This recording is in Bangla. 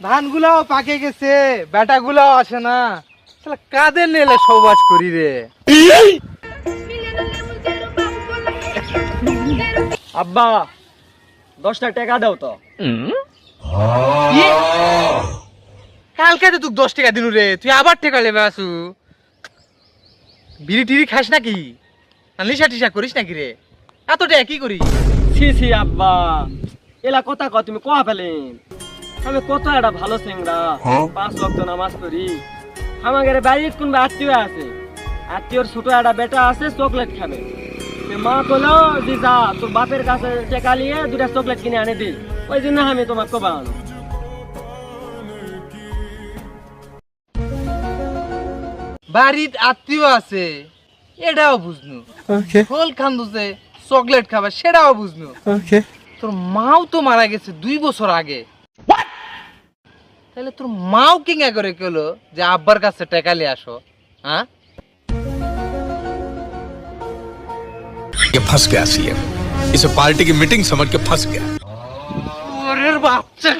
ধানগুলাও পাকে গেছে বেটাগুলাও আসে না। তাহলে কাদের নেলে সবাস করি রে? আব্বা দশটা টাকা দাও তো। কালকে তো তুই দশ টাকা দিনু রে তুই আবার টাকা লেবে আসু। বিড়ি টিড়ি খাস নাকি? না নিশা টিশা করিস নাকি রে? এত টাকা কি করি ছি ছি আব্বা। এলা কথা কয় তুমি কোয়া পেলেন আমি কত একটা ভালো সিংড়া? পাঁচ ভক্ত নামাজ করি আমাদের বাড়ির কোন আত্মীয় আছে? আত্মীয়র ছোট একটা বেটা আছে চকলেট খাবে। মা বলল যে যা তোর বাপের কাছে টেকা নিয়ে দুটা চকলেট কিনে আনে দি। ওই জন্য আমি তোমার কবানো বাড়ির আত্মীয় আছে এটাও বুঝনু। ফল খান্দুছে চকলেট খাবার সেটাও বুঝনু। তোর মাও তো মারা গেছে দুই বছর আগে। তাহলে তোর মাও কিঙ্গা করে কেলো যে আব্বার কাছে টেকালে আসো হ্যাঁ ये फंस गया सीएम इसे पार्टी की मीटिंग समझ के फंस गया ওরে বাচ্চা